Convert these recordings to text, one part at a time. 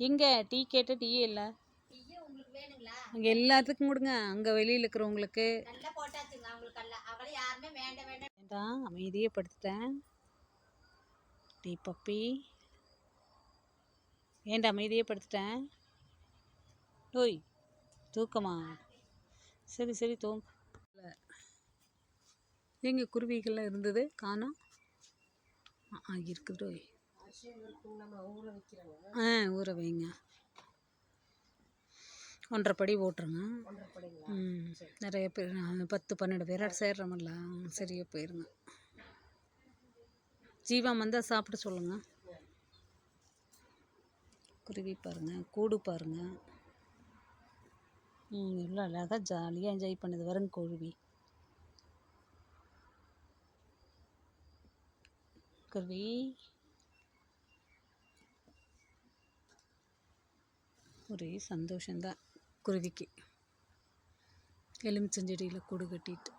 எங்கே? டீ கேட்ட டீயே இல்லை. அங்கே எல்லாத்துக்கும் கொடுங்க. அங்கே வெளியில் இருக்கிறவங்களுக்கு. வேண்டாம் அமைதியே படுத்துட்டேன். டீ பப்பி. ஏன்டா அமைதியே படுத்துட்டேன்? ஓய் தூக்கமா? சரி சரி தூங்க. எங்கே குருவிகள்லாம் இருந்தது? காணோம். இருக்குது ஆ ஊற வைங்க. ஒன்றரை படி போட்டுருங்க. ம் நிறைய பேர் பத்து பன்னெண்டு பேரோட சேர்றோமில்ல சரியா போயிருங்க. ஜீவா வந்தால் சாப்பிட சொல்லுங்க. குருவி பாருங்க கூடு பாருங்க. ம் எவ்வளோ அழகாக ஜாலியாக என்ஜாய் பண்ணுது வருங்க குருவி. குருவி. ஒரே சந்தோஷந்தான் குருவிக்கு. எலுமிச்சஞ்செடியில் கூடு கட்டிட்டு.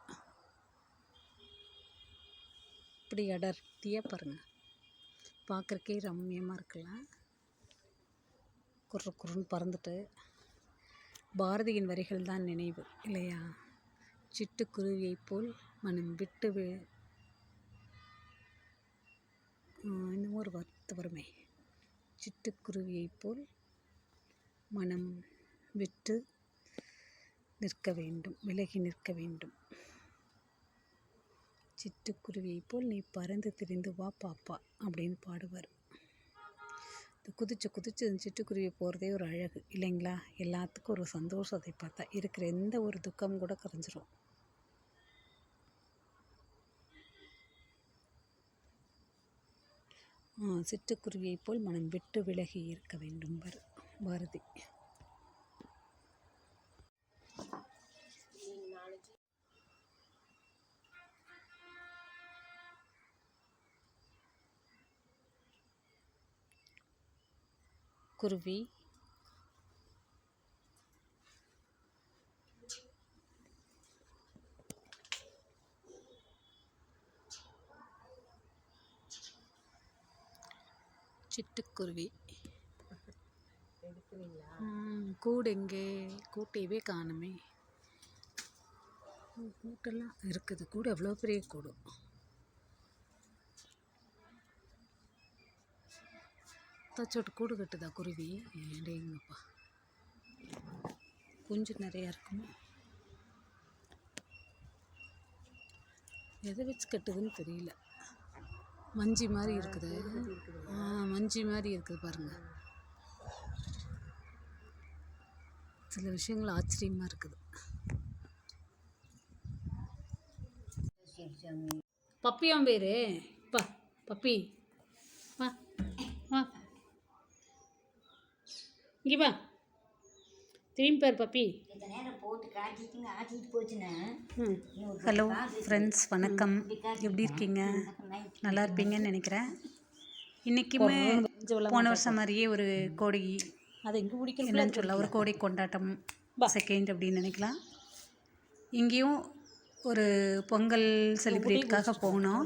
இப்படி அடர்த்தியாக பாருங்கள் பார்க்குறக்கே ரம்மியமாக இருக்குல்ல குர்ரு குருன்னு பறந்துட்டு. பாரதியின் வரிகள் தான் நினைவு இல்லையா? சிட்டுக்குருவியைப் போல் மனம் விட்டு வி இன்னும் ஒரு வார்த்தை வருமே. சிட்டுக்குருவியைப் போல் மனம் விட்டு நிற்க வேண்டும் விலகி நிற்க வேண்டும். சிட்டுக்குருவியைப் போல் நீ பறந்து திரிந்து வா பாப்பா அப்படின்னு பாடுவார். இந்த குதிச்சு குதிச்சு சிட்டுக்குருவி போகிறதே ஒரு அழகு இல்லைங்களா? எல்லாத்துக்கும் ஒரு சந்தோஷம் அதை பார்த்தா இருக்கிற எந்த ஒரு துக்கம் கூட கரைஞ்சிரும். சிட்டுக்குருவியை சிட்டுக்குருவியைப் போல் மனம் விட்டு விலகி இருக்க வேண்டும் பார- பாரதி குருவி. சிட்டுக்குருவி. கூடு எங்கே? கூட்டையவே காணுமே. கூட்டெல்லாம் இருக்குது. கூடு எவ்வளோ பெரிய கூடு? தச்சோட்டு கூடு கட்டுதா குருவி? ஏண்டேங்கப்பா குஞ்சு நிறையா இருக்குமா? எதை வச்சு கட்டுதுன்னு தெரியல. மஞ்சி மாதிரி இருக்குது. மஞ்சி மாதிரி இருக்குது பாருங்க. சில விஷயங்கள் ஆச்சரியமாக இருக்குது. பப்பியான் பேர். பா பப்பி. வா வா. இங்கே வா. திரும்பி பார் பப்பி. ஹலோ ஃப்ரெண்ட்ஸ் வணக்கம். எப்படி இருக்கீங்க? நல்லா இருப்பீங்கன்னு நினைக்கிறேன். இன்றைக்குமே போன வருஷம் மாதிரியே ஒரு கோடி அது எங்கே பிடிக்கும் என்னன்னு சொல்ல ஒரு கோடை கொண்டாட்டம் செகண்ட் அப்படின்னு நினைக்கலாம். இங்கேயும் ஒரு பொங்கல் செலிப்ரேட்டுக்காக போனோம்.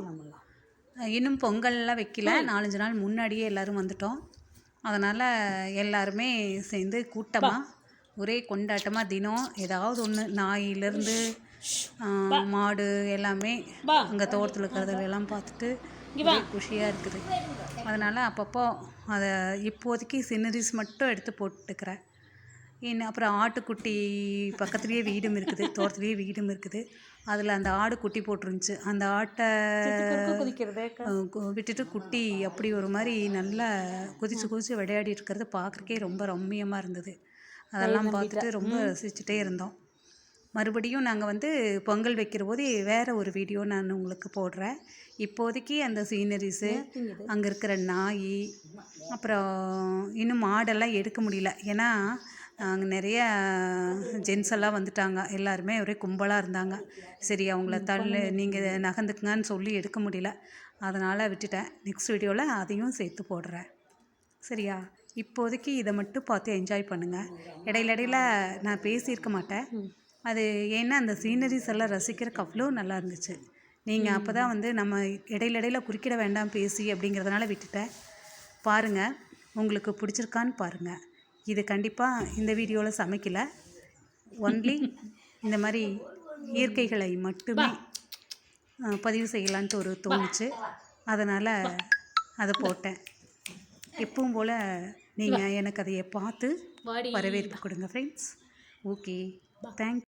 இன்னும் பொங்கல்லாம் வைக்கல. நாலஞ்சு நாள் முன்னாடியே எல்லோரும் வந்துட்டோம். அதனால் எல்லாருமே சேர்ந்து கூட்டமாக ஒரே கொண்டாட்டமாக தினம் ஏதாவது ஒன்று நாயிலேருந்து மாடு எல்லாமே அங்கே தோட்டத்தில் இருக்கிறத எல்லாம் பார்த்துட்டு குஷியாக இருக்குது. அதனால் அப்பப்போ அதை இப்போதைக்கு சின்னரிஸ் மட்டும் எடுத்து போட்டுக்கிறேன். இன்னும் அப்புறம் ஆட்டுக்குட்டி பக்கத்துலேயே வீடும் இருக்குது தோட்டத்துலேயே வீடும் இருக்குது. அதில் அந்த ஆடு குட்டி போட்டுருந்துச்சு. அந்த ஆட்டை விட்டுட்டு குட்டி அப்படி ஒரு மாதிரி நல்லா குதிச்சு குதிச்சு விளையாடி இருக்கிறது பார்க்குறக்கே ரொம்ப ரம்மியமாக இருந்தது. அதெல்லாம் பார்த்துட்டு ரொம்ப ரசிச்சுட்டே இருந்தோம். மறுபடியும் நாங்கள் வந்து பொங்கல் வைக்கிற போது வேறு ஒரு வீடியோ நான் உங்களுக்கு போடுறேன். இப்போதைக்கு அந்த சீனரிஸு அங்கே இருக்கிற நாய் அப்புறம் இன்னும் மாடெல்லாம் எடுக்க முடியல. ஏன்னா அங்கே நிறைய ஜென்ஸ் எல்லாம் வந்துட்டாங்க. எல்லாருமே ஒரே கும்பலாக இருந்தாங்க. சரி அவங்கள தள்ளு நீங்கள் நகர்ந்துக்குங்கன்னு சொல்லி எடுக்க முடியல. அதனால் விட்டுட்டேன். நெக்ஸ்ட் வீடியோவில் அதையும் சேர்த்து போடுறேன். சரியா? இப்போதைக்கு இதை மட்டும் பார்த்து என்ஜாய் பண்ணுங்கள் இடையில இடையில நான் பேசியிருக்க மாட்டேன். அது ஏன்னா அந்த சீனரிஸ் எல்லாம் ரசிக்கிறதுக்கு அவ்வளோ நல்லா இருந்துச்சு. நீங்கள் அப்போ தான் வந்து நம்ம இடையில இடையில குறுக்கிட வேண்டாம் பேசி அப்படிங்கிறதுனால விட்டுட்டேன். பாருங்கள் உங்களுக்கு பிடிச்சிருக்கான்னு பாருங்கள் இது கண்டிப்பாக இந்த வீடியோவில் சமைக்கல. ஒன்லி இந்த மாதிரி இயற்கைகளை மட்டுமே பதிவு செய்யலான்ட்டு ஒரு தோணுச்சு. அதனால் அதை போட்டேன். எப்பவும் போல் நீங்கள் எனக்கு அதையை பார்த்து வரவேற்பு கொடுங்க ஃப்ரெண்ட்ஸ் ஓகே தேங்க்